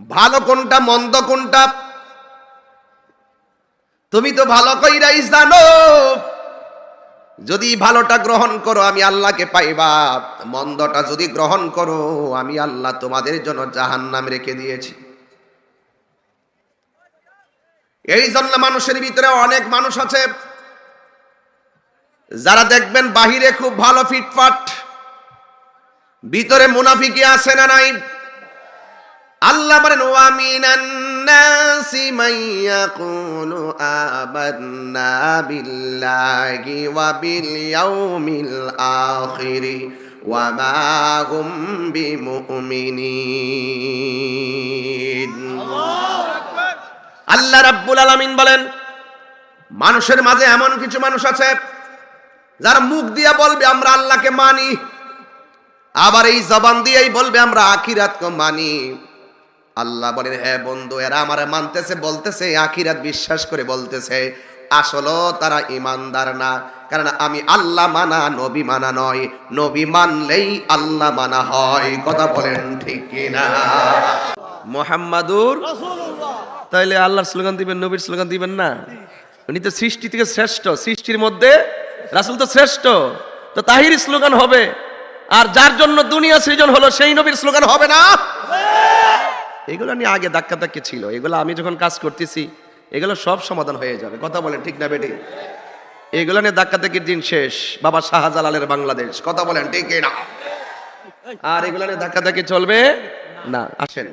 ভালো কোনটা, মন্দ কোনটা? তুমি তো ভালো কইরাই জানো। যদি ভালোটা গ্রহণ করো, আমি আল্লাহকে পাইবা। মন্দটা যদি গ্রহণ করো, আমি আল্লাহ তোমাদের জন্য জাহান্নাম রেখে দিয়েছি। এই জন্য মানুষের ভিতরে অনেক মানুষ আছে, যারা দেখবেন বাহিরে খুব ভালো ফিটফাট, ভিতরে মুনাফিকে আছে না নাই? আল্লাহ বলেন, ওয়া আখির ওয়া আল্লাহ রাব্বুল আলামিন বলেন, মানুষের মাঝে এমন কিছু মানুষ আছে, যারা মুখ দিয়ে বলবে আমরা আল্লাহকে মানি, আবার এই জবান দিয়েই বলবে আমরা আখিরাতকে মানি। আল্লাহ বলেন হ্যাঁ বন্ধু, এরা আমার মানতেছে, বলতেছে, আখিরাত বিশ্বাস করে বলতেছে। আসলে তারা ইমানদার না, কারণ আমি আল্লাহ মানা, নবী মানা নয়। নবী মানলেই আল্লাহ মানা হয়। কথা বলেন ঠিক কিনা? মোহাম্মদুর? তাইলে আল্লাহর স্লোগান দিবেন, নবীর স্লোগান দিবেন না? উনি তো সৃষ্টি থেকে শ্রেষ্ঠ। সৃষ্টির মধ্যে রাসুল তো শ্রেষ্ঠ। তো তাহির স্লোগান হবে। আর যার জন্য দুনিয়া সৃজন হলো, সেই নবীর স্লোগান হবে না। এগুলো নিয়ে আগে ধাক্কা ধাক্কি ছিল, এগুলো আমি যখন কাজ করতেছি, এগুলো সব সমাধান হয়ে যাবে। কথা বলেন ঠিক না বেটি এগুলো নিয়ে ধাক্কা ধাক্কির দিন শেষ। বাবা শাহজালালের বাংলাদেশ, কথা বলেন ঠিক না? আর এগুলো নিয়ে ধাক্কা ধাক্কি চলবে না। আসেন।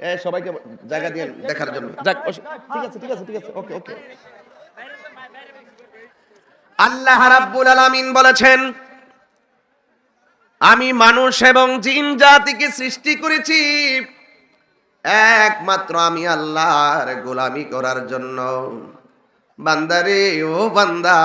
এ, সবাইকে জায়গা দিয়ে দেখার জন্য। যাক ঠিক আছে ঠিক আছে ঠিক আছে। ওকে ওকে। আল্লাহ রাব্বুল আলামিন বলেছেন, আমি মানুষ এবং জিন জাতিকে সৃষ্টি করেছি। একমাত্র আমি আল্লাহর গোলামি করার জন্য। বান্দারে, ও বান্দা,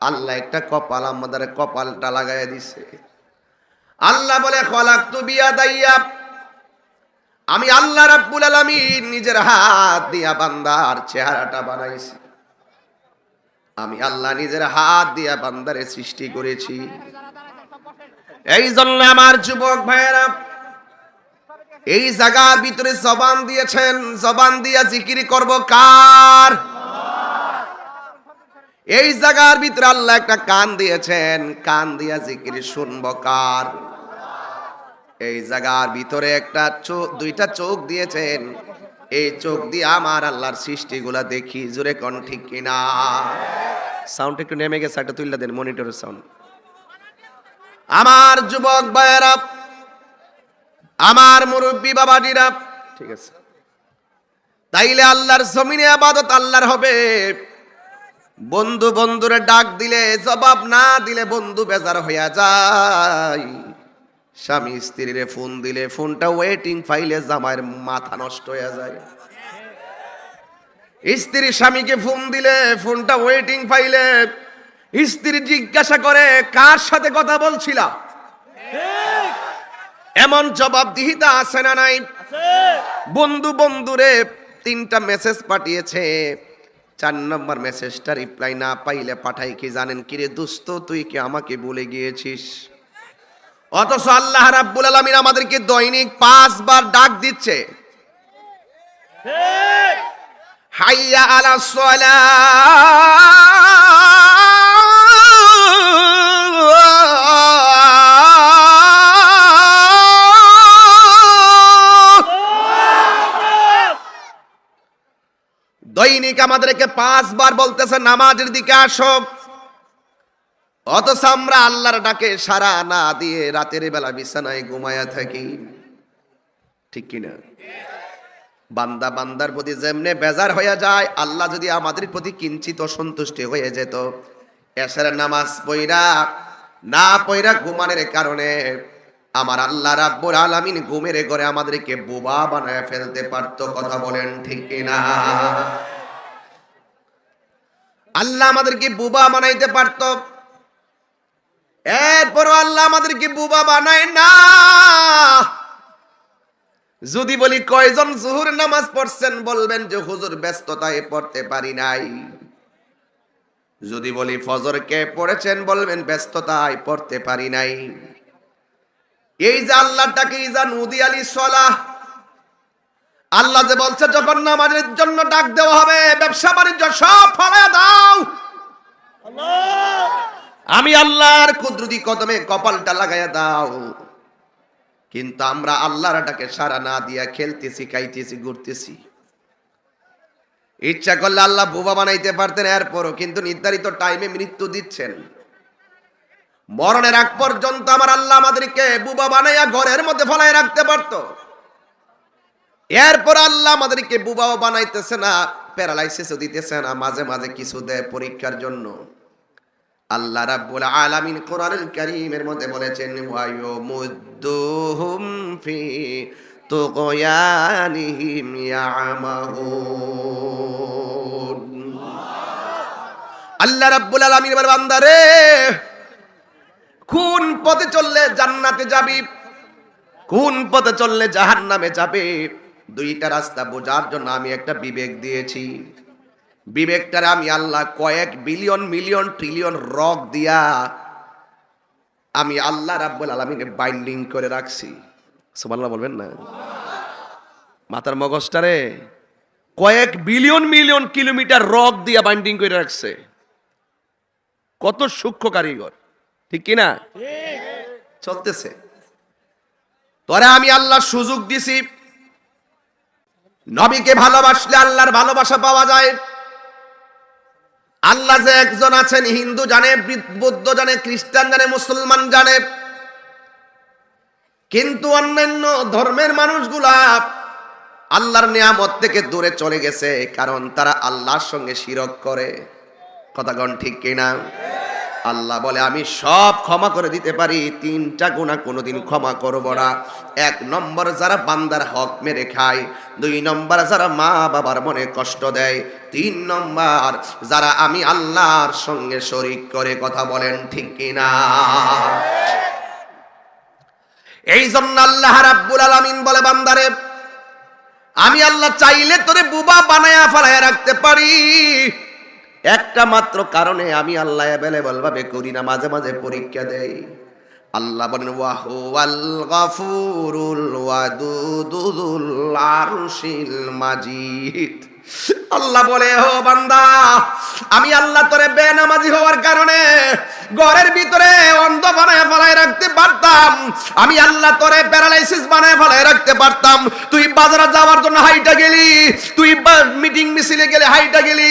আল্লাহ একটা কপাল আমাদের কপালটা লাগাই দিছে। আল্লাহ বলে খলাক তু বিয়া দাইয়া আমি আল্লাহ রাব্বুল আলামিন নিজের হাত দিয়া বান্দার চেহারাটা বানাইছি। আমি আল্লাহ নিজের হাত দিয়া বান্দারে সৃষ্টি করেছি। এই জন্য আমার যুবক ভাইয়েরা এই জায়গার ভিতরে জবান দিয়েছেন, জবান দিয়া জিকির করব কার? এই জায়গার ভিতরে আল্লাহ একটা কান দিয়েছেন, কান দিয়া জিকির শুনব কার? এই জায়গার ভিতরে একটা চোখ দুইটা চোখ দিয়েছেন, এই চোখ দিয়ে আমার আল্লাহর সৃষ্টিগুলা দেখি, জোরে কোন ঠিক কিনা? সাউন্ড একটু নেমে গেছে, একটা তুললে দেন, মনিটরের সাউন্ড। আমার যুবক ভাইয়েরা আমার মুরব্বী বাবাজিরা। ঠিক আছে। তাইলে আল্লাহর জমিনে আবাদত আল্লাহর হবে। বন্ধু বন্ধুরে ডাক দিলে জবাব না দিলে বন্ধু বেজার হইয়া যায়। স্বামী স্ত্রীরে ফোন দিলে ফোনটা ওয়েটিং ফাইলে জামাইয়ের মাথা নষ্ট হয়ে যায়। স্ত্রী স্বামীকে ফোন দিলে ফোনটা ওয়েটিং ফাইলে স্ত্রী জিজ্ঞাসা করে কার সাথে কথা বলছিলা? এমন জবাবদিহিতা আছে না নাই? বন্ধু বন্ধুরে তিনটা মেসেজ পাঠিয়েছে। চার নম্বর মেসেজটা রিপ্লাই না পাইলে পাঠাই কি জানেন? কিরে দোস্ত, তুই কি আমাকে বলে গিয়েছিস? অথচ আল্লাহ রাব্বুল আলামিন আমাদেরকে দৈনিক পাঁচবার ডাক দিচ্ছে। হাইয়া আলা দৈনিক আমাদেরকে পাঁচবার বলতেছে, নামাজের দিকে আসো। অথচ আমরা আল্লাহর ডাকে সারা না দিয়ে রাতের বেলা বিছানায় ঘুমায়া থাকি। ঠিক কিনা? বান্দা বান্দার প্রতি যেমনে বেজার হয়ে যায়, আল্লাহ যদি আমাদের প্রতি কিঞ্চিত অসন্তুষ্টি হয়ে যেত। এসার নামাজ পইরা, না পইরা ঘুমানের কারণে আমার আল্লাহ রাব্বুল আলামিন ঘুমের ঘরে আমাদেরকে বোবা বানায় ফেলতে পারতো কথা বলেন ঠিক কিনা? আল্লাহ আমাদেরকে বুবা বানাইতে পারতো। এরপরও আল্লাহ আমাদেরকে বুবা বানায় না। যদি বলি কয়জন জুহুর নামাজ পড়ছেন, বলবেন যে হুজুর ব্যস্ততায় পড়তে পারি নাই। যদি বলি ফজর কে পড়েছেন, বলবেন ব্যস্ততায় পড়তে পারি নাই। এই যে আল্লাহটাকে ইজা নুদি আলী সলাহ। আল্লাহ যে বলছে যখন নামাজের জন্য ডাক দেওয়া হবে ব্যবসা বাণিজ্য সব ফলে দাও। আমি আল্লাহর কুদরতি কদমে কপালটা লাগাইয়া দাও। কিন্তু আমরা আল্লাহর ডাকে সারা না দিয়া খেলতেছি খাইতেছি ঘুরতেছি। ইচ্ছা করলে আল্লাহ বোবা বানাইতে পারতেন এরপরও কিন্তু নির্ধারিত টাইমে মৃত্যু দিচ্ছেন। মরণের আগ পর্যন্ত আমার আল্লাহ আমাদেরকে বুবা বানাইয়া ঘরের মধ্যে ফলাই রাখতে পারতো। এরপর আল্লাহ আমাদেরকে বুবাও বানাইতেছে না প্যারালাইসিসও দিতেছে না, মাঝে মাঝে কিছু দেয় পরীক্ষার জন্য। আল্লাহ রাব্বুল আলামিন কোরআনুল কারীমের মধ্যে বলেছেন ওয়ায়ু মুদ্দুহুম ফি তুগয়ানিহিম ইয়ামাহুন। আল্লাহ রাব্বুল আলামিন বান্দারে কোন পথে চললে জান্নাতে যাবি? কোন পথে চললে জাহান্নামে যাবে? দুইটা রাস্তা বোঝার জন্য আমি একটা বিবেক দিয়েছি। বিবেকটারে আমি আল্লাহ কয়েক বিলিয়ন, মিলিয়ন, ট্রিলিয়ন রক দিয়া আমি আল্লাহ রাব্বুল আলামিনে বাইন্ডিং করে রাখছি। সুবহানাল্লাহ বলবেন না? মাথার মগজটারে কয়েক বিলিয়ন, মিলিয়ন কিলোমিটার রক দিয়া বাইন্ডিং করে রাখছে। কত সূক্ষ্ম কারিগর। ঠিক কিনা? চলতেছে। তোরে আমি আল্লাহ সুযোগ দিছি। নবীকে ভালোবাসলে আল্লাহর ভালোবাসা পাওয়া যায়। আল্লাহ যে একজন আছেন, হিন্দু জানে, বৌদ্ধ জানে, খ্রিস্টান জানে, মুসলমান জানে। কিন্তু অন্যান্য ধর্মের মানুষগুলা আল্লাহর নিয়ামত থেকে দূরে চলে গেছে, কারণ তারা আল্লাহর সঙ্গে শিরক করে। কথা কথাগণ ঠিক কিনা? আল্লাহ বলে, আমি সব ক্ষমা করে দিতে পারি, তিনটা গুণা কোনোদিন ক্ষমা করব না। এক নম্বর, যারা বান্দার হক মেরে খায়, দুই নম্বর, যারা মা বাবার মনে কষ্ট দেয়, তিন নম্বর, যারা আমি আল্লাহর সঙ্গে শরিক করে কথা বলেন, ঠিক কিনা? এই জন্য আল্লাহ রাব্বুল আলামিন বলে, বান্দারে, আমি আল্লাহ চাইলে তোরে বুবা বানায়া ফেলায় রাখতে পারি। একটা মাত্র কারণে আমি আল্লাহ অ্যাভেলেবল ভাবে করি না, মাঝে মাঝে পরীক্ষা দেই। আল্লাহ বলেন ওয়াহু আল গাফুরুল ওয়াদুদুল আরশিল মাজিদ। আল্লাহ বলে হো বান্দা, আমি আল্লাহ তোরে বেনামাজি হওয়ার কারণে ঘরের ভিতরে অন্ধ বানায় পারতাম। আমি আল্লাহ তোরে প্যারালাইসিস বানায় ফেলায় রাখতে পারতাম। তুই বাজারে যাওয়ার জন্য হাইটা গেলি। তুই মিটিং মিছিলে গেলে হাইটা গেলি।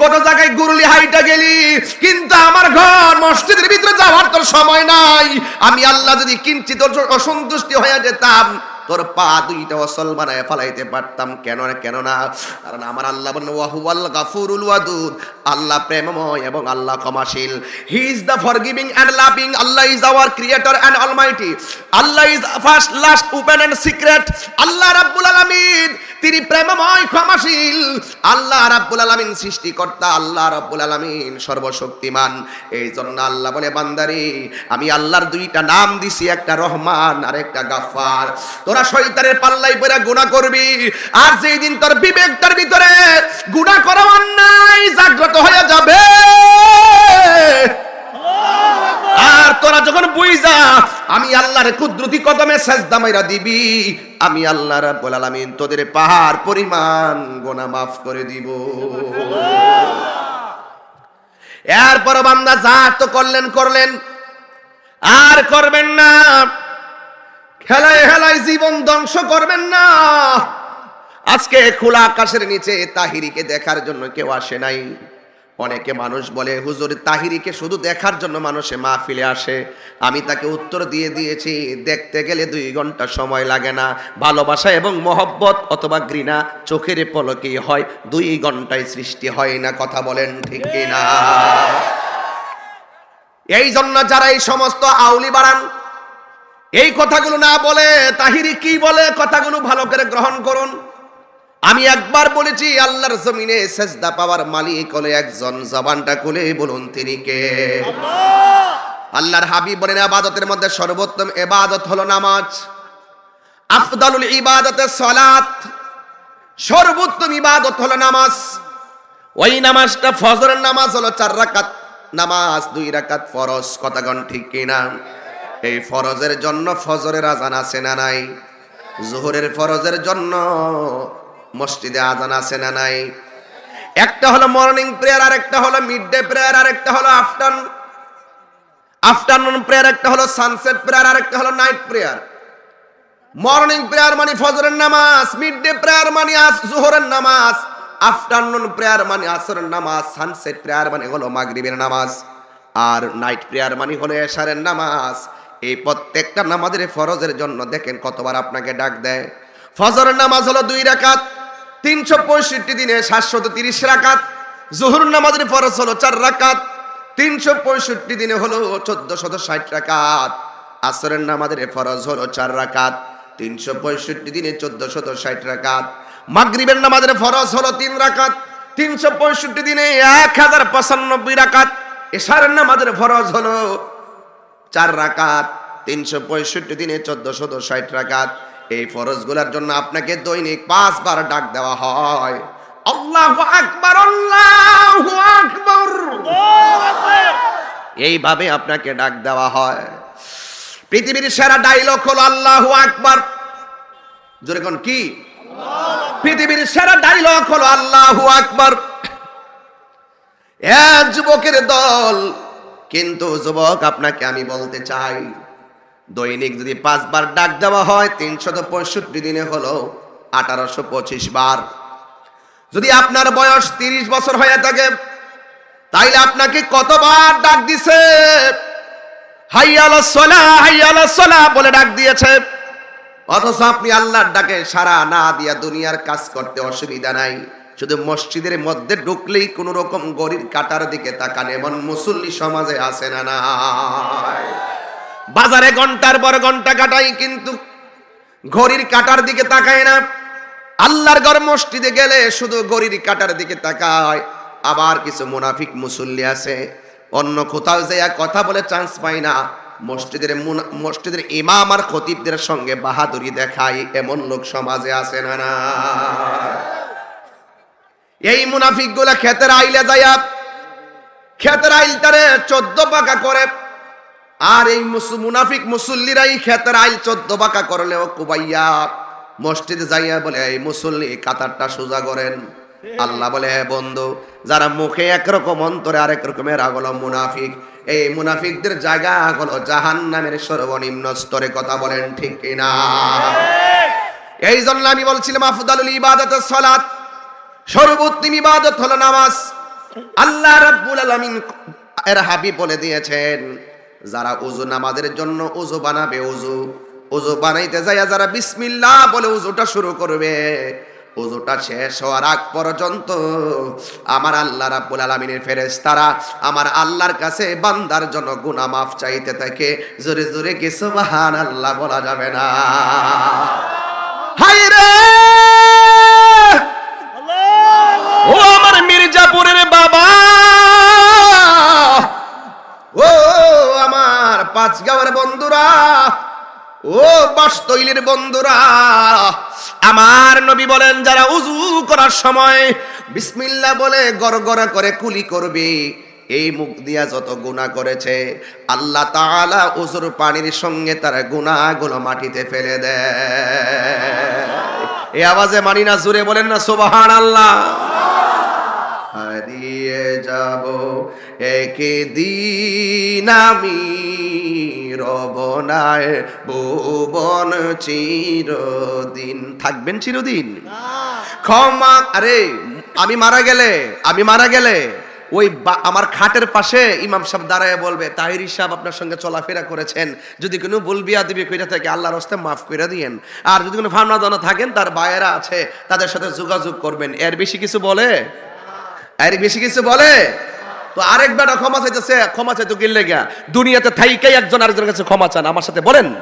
কত জায়গায় গুরুলি হাইটা গেলি। কিন্তু আমার ঘর মসজিদের ভিতরে যাওয়ার তোর সময় নাই। আমি আল্লাহ যদি কিঞ্চিত অসন্তুষ্টি হয়ে যেতাম তোর পা দুইটা অসল বানায় ফালাইতে পারতাম। কেন না কেন না? কারণ আমার আল্লাহ বলেন, ওয়াহুয়াল গাফুরুল ওয়াদুদ। আল্লাহ প্রেমময় এবং আল্লাহ ক্ষমাশীল। He is the forgiving and loving Allah is our creator and almighty Allah is first last open and secret Allah রাব্বুল আলামিন, তিনি প্রেমময়, ক্ষমাশীল। আল্লাহ রাব্বুল আলামিন সৃষ্টিকর্তা, আল্লাহ রাব্বুল আলামিন সর্বশক্তিমান। এই জন্য আল্লাহ বলে, বান্দারি, আমি আল্লাহর দুইটা নাম দিছি, একটা রহমান আর একটা গাফফার। তোরা শয়তানের পাল্লাই পড়ে গুনাহ করবি। আর যেই দিন তোর বিবেকটার ভিতরে গুনাহ করা অন্যায় জাগ্রত হয়ে যাবে। আর তোরা যখন বুঝা আমি আল্লাহর কুদরতি কদমে সেজদা মাইরা দিবি। আমি আল্লাহ রাব্বুল আলামিন তোদের পাহাড় পরিমাণ গোনা মাফ করে দিব। এরপর বান্দা যা তো করলেন করলেন। আর করবেন না। খেলায় খেলায় জীবন ধ্বংস করবেন না। আজকে খোলা আকাশের নিচে তাহিরিকে দেখার জন্য কেউ আসে নাই। অনেকে মানুষ বলে, হুজুর, তাহিরিকে শুধু দেখার জন্য মানুষে মাহফিলে আসে। আমি তাকে উত্তর দিয়ে দিয়েছি, দেখতে গেলে দুই ঘণ্টা সময় লাগে না। ভালোবাসা এবং মহব্বত অথবা ঘৃণা চোখের পলকেই হয়, দুই ঘন্টায় সৃষ্টি হয় না। কথা বলেন ঠিক কিনা? এই জন্য যারা এই সমস্ত আউলি বাড়ান এই কথাগুলো না বলে তাহিরি কি বলে? কথাগুলো ভালো করে গ্রহণ করুন। আমি একবার বলেছি আল্লাহর জমিনে সেজদা পাওয়ার মালিক হলে একজন জবানটা খুলে বলুন তিনি কে? আল্লাহর হাবিব বলেন আবাদতের মধ্যে সর্বোত্তম এবাদত হলো নামাজ। আফদালুল ইবাদতের সলাত। সর্বোত্তম ইবাদত হলো নামাজ। ওই নামাজটা ফজরের নামাজ হলো চার রাকাত। নামাজ দুই রাকাত ফরজ। কথাগণ ঠিক কিনা? এই ফরজের জন্য ফজরের আজান আছে না নাই? জোহরের ফরজের জন্য মসজিদে আজান আছে না নাই? একটা হলো মর্নিং প্রেয়ার আর একটা হলো মিড ডে প্রেয়ার আর একটা হলো আফটার আফটারনুন প্রেয়ার একটা হলো সানসেট প্রেয়ার আর একটা হলো নাইট প্রেয়ার মর্নিং প্রেয়ার মানে ফজরের নামাজ মিড ডে প্রেয়ার মানে আস জোহরের নামাজ আফটারনুন প্রেয়ার মানে আসরের নামাজ সানসেট প্রেয়ার মানে হলো মাগরিবের নামাজ, আর নাইট প্রেয়ার মানে হলো এশারের নামাজ। এই প্রত্যেকটা নামাজের ফরজের জন্য দেখেন কতবার আপনাকে ডাক দেয়। ফজরের নামাজ হলো দুই রাকাত, তিনশো পঁয়ষট্টি দিনে সাতশত তিরিশ রাকাত, জোহর নামাজের ফরজ হলো চার রাকাত, তিনশো পঁয়ষট্টি দিনে হলো চোদ্দ শত ষাট রাকাত, আসরের নামাজের ফরজ হলো চার রাকাত, তিনশো পঁয়ষট্টি দিনে চোদ্দ শত ষাট রাকাত, মাগরিবের নামাজের ফরজ হলো তিন রাকাত, তিনশো পঁয়ষট্টি দিনে এক হাজার পঁচানব্বই রাকাত, এশারের নামাজের ফরজ হলো চার রাকাত, তিনশো পঁয়ষট্টি দিনে চোদ্দ শত ষাট রাকাত। এই ফরজগুলোর জন্য আপনাকে দৈনিক পাঁচবার ডাক দেওয়া হয়। আল্লাহ আকবর আল্লাহ আকবর। এইভাবে আপনাকে ডাক দেওয়া হয়। পৃথিবীর সেরা ডাইলগ হলো আল্লাহ আকবর। জোরে কোন কি? পৃথিবীর সেরা ডাইলগ হলো আল্লাহ আকবর। যুবকের দল কিন্তু যুবক, আপনাকে আমি বলতে চাই, দৈনিক যদি পাঁচবার ডাক দেওয়া হয়, তিনশত পঁয়ষট্টি দিনে হলো আঠারোশো পঁচিশ বার। যদি আপনার বয়স তিরিশ বছর হয়ে থাকে, তাইলে আপনাকে কতবার ডাক দিছে? বলে ডাক দিয়েছে। অথচ আপনি আল্লাহর ডাকে সারা না দিয়া দুনিয়ার কাজ করতে অসুবিধা নাই। শুধু মসজিদের মধ্যে ঢুকলেই কোন রকম গরির কাটার দিকে তাকান, এমন মুসল্লি সমাজে আছে না নাই? বাজারে ঘণ্টার পর ঘণ্টা কাটাই, কিন্তু ঘড়ির কাটার দিকে তাকায় না। আল্লাহর ঘর মসজিদে গেলে শুধু ঘড়ির কাটার দিকে তাকায়। আবার কিছু মুনাফিক মুসল্লি আছে, অন্য কোথাও যাইয়া কথা বলে চান্স পায় না। মসজিদের মসজিদের ইমাম আর খতিবদের সঙ্গে বাহাদুরি দেখায়, এমন লোক সমাজে আছে না না এই মুনাফিকগুলা খেতের আইলে যাইয়া খেতের আইল তারে চোদ্দ পাকা করে। আর এই মুনাফিক মুসল্লিরাই খেতের আইল চোদ্দ পাকা করলেও কুবাইয়া মসজিদে যাইয়া বলে এই মুসল্লি কাতারটা সোজা করেন। আল্লাহ বলে হে বন্ধু যারা মুখে একরকম অন্তরে আরেক রকমের আগল মুনাফিক এই মুনাফিকদের জায়গা হলো জাহান নামের সর্বনিম্ন স্তরে কথা বলেন ঠিক কিনা? এই জন্য আমি বলছিলাম আফদালুল ইবাদত সালাত। সর্বোত্তম ইবাদত হলো নামাজ। আল্লাহ রাব্বুল আলামিন এর হাবিব বলে দিয়েছেন, যারা উজু নামাজের জন্য উজু বানাবে উজু উজু বানাইতে যাইয়া যারা বিসমিল্লাহ বলে উজুটা শুরু করবে উজুটা শেষ হওয়ার আগ পর্যন্ত আমার আল্লাহ রাব্বুল আলামিনের ফেরেশতারা আমার আল্লাহর কাছে বান্দার জন্য গুনাহ মাফ চাইতে থাকে। জোরে জোরে কি সুবহানাল্লাহ বলা যাবে না? হায় রে! ও আমার মির্জাপুরের বাবা। ও আমার পাঁচগাঁওয়ের বন্ধুরা, ও বাস্তৈলের বন্ধুরা, আমার নবী বলেন, যারা উজু করার সময় বিসমিল্লাহ বলে গড়গড়া করে কুলি করবে, এই মুখ দিয়া যত গুণা করেছে, আল্লাহ তাআলা উজুর পানির সঙ্গে তার গুণাগুলো মাটিতে ফেলে দেয়। এই আওয়াজে মানি না জুড়ে বলেন না সুবহান আল্লাহ হারিয়ে যাব। একদিন আমি রবনায় ভুবন চিরদিন। থাকবেন চিরদিন? ক্ষমা, আরে, আমি মারা গেলে, আমি মারা গেলে ওই আমার খাটের পাশে ইমাম সাহেব দাঁড়ায় বলবে, তাহির সাহেব আপনার সঙ্গে চলাফেরা করেছেন। যদি কোনো বলবিয়া দিবে, কইরা থাকে আল্লাহর হস্তে মাফ করে দিয়েন। আর যদি কোনো ভাবনা দানা থাকেন, তার বায়েরা আছে, তাদের সাথে যোগাযোগ করবেন। এর বেশি কিছু বলে? এর বেশি কিছু বলে? তো আরেক বেটা ক্ষমা চাইতেছে, ক্ষমা চাইতো গিল্লে গা দুনিয়াতে থাইকাই একজন আরেকজনের কাছে ক্ষমা চান। আমার সাথে বলেন।